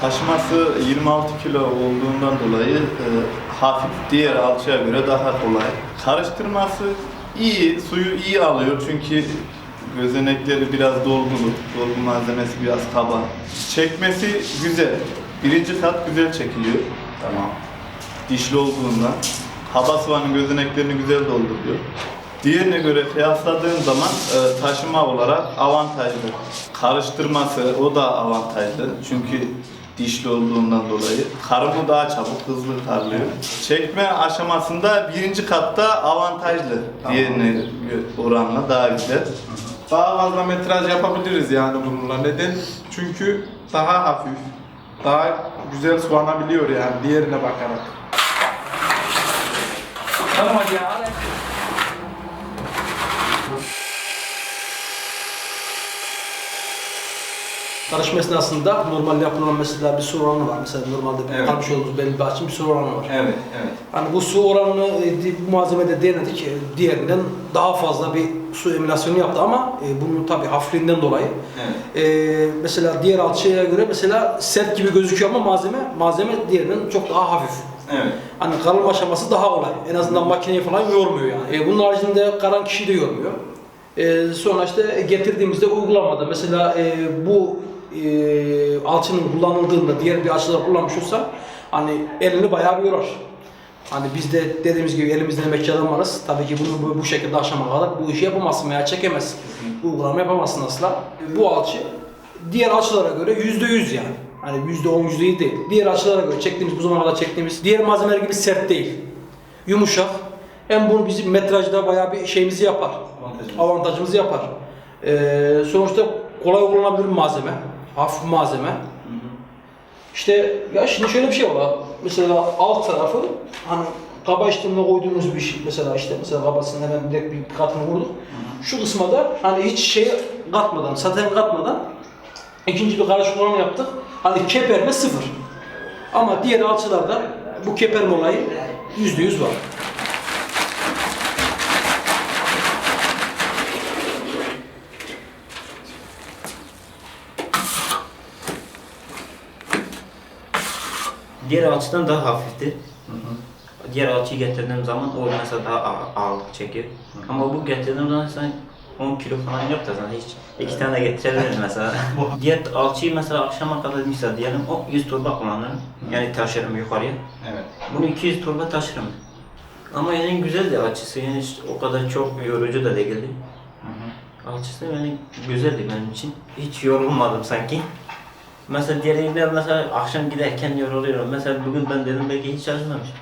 Taşıması 26 kilo olduğundan dolayı e, hafif diğer alçıya göre daha kolay. Karıştırması iyi, suyu iyi alıyor çünkü gözenekleri biraz dolgulu, dolgu malzemesi biraz kaba. Çekmesi güzel. Birinci kat güzel çekiliyor. Tamam. Dişli olduğundan. Hava sıvanın gözeneklerini güzel dolduruyor. Diğerine göre kıyasladığım zaman e, taşıma olarak avantajlı. Karıştırması o da avantajlı. Çünkü dişli olduğundan dolayı. Karımı daha çabuk, hızlı karlıyor. Çekme aşamasında birinci katta avantajlı. Diğerine oranla daha güzel. Daha fazla metraj yapabiliriz yani bununla. Neden? Çünkü daha hafif, daha güzel sulanabiliyor yani diğerine bakarak. Tamam hadi ya. Hadi. Karışma esnasında normal yapılan mesela bir su oranı var. Mesela normalde Evet. karmış olduğumuz belli bir açım bir su oranı var. Evet, evet. Hani bu su oranını e, bu malzemede denedik. E, Diğerinden daha fazla bir su emülasyonu yaptı ama e, bunun tabi hafifliğinden dolayı. Evet. e, mesela diğer alçıya göre mesela sert gibi gözüküyor ama malzeme malzeme diğerinden çok daha hafif. Evet. Hani karılma aşaması daha kolay. En azından makineyi falan yormuyor yani. E, bunun haricinde karan kişiyi de yormuyor. E, sonra işte getirdiğimizde uygulamada mesela e, bu e, alçının kullanıldığında diğer bir alçılar kullanmış olsa hani elini bayağı bir yorar. Hani biz de dediğimiz gibi elimizden emekçi adam varız. Tabii ki bunu bu, bu şekilde aşama kadar bu işi yapamazsın veya çekemezsin. Uygulama yapamazsın asla. Bu alçı diğer alçılara göre yüzde yüz yani. Hani yüzde on, yüzde değil. Diğer alçılara göre çektiğimiz, bu zamana kadar çektiğimiz diğer malzemeler gibi sert değil. Yumuşak. Hem bunu bizim metrajda bayağı bir şeyimizi yapar. Avantajımız. Avantajımızı yapar. Ee, sonuçta kolay kullanılabilir bir malzeme. Hafif malzeme. İşte ya şimdi şöyle bir şey var. Mesela alt tarafı hani kaba işlemine koyduğumuz bir şey. Mesela işte mesela kabasının hemen direkt bir katını vurduk. Şu kısma da hani hiç şey katmadan, saten katmadan ikinci bir karışık yaptık. Hani keperme sıfır. Ama diğer alçılarda bu keperme olayı yüzde yüz var. Diğer alçıdan daha hafifti. Diğer alçıyı getirdiğim zaman o mesela daha ağ- ağırlık çekiyor. Ama bu getirdiğim zaman sen 10 kilo falan yok da sana hiç iki tane de getirebiliriz mesela. Diğer alçıyı mesela akşama kadar mesela diyelim o 100 torba kullanırım. Yani taşırım yukarıya. Evet. Bunu 200 torba taşırım. Ama yani güzeldi alçısı yani hiç o kadar çok yorucu da değildi. Alçısı yani güzeldi benim için. Hiç yorulmadım sanki. Mesela diğerinde mesela akşam giderken yoruluyorum. Mesela bugün ben dedim belki hiç çalışmamışım.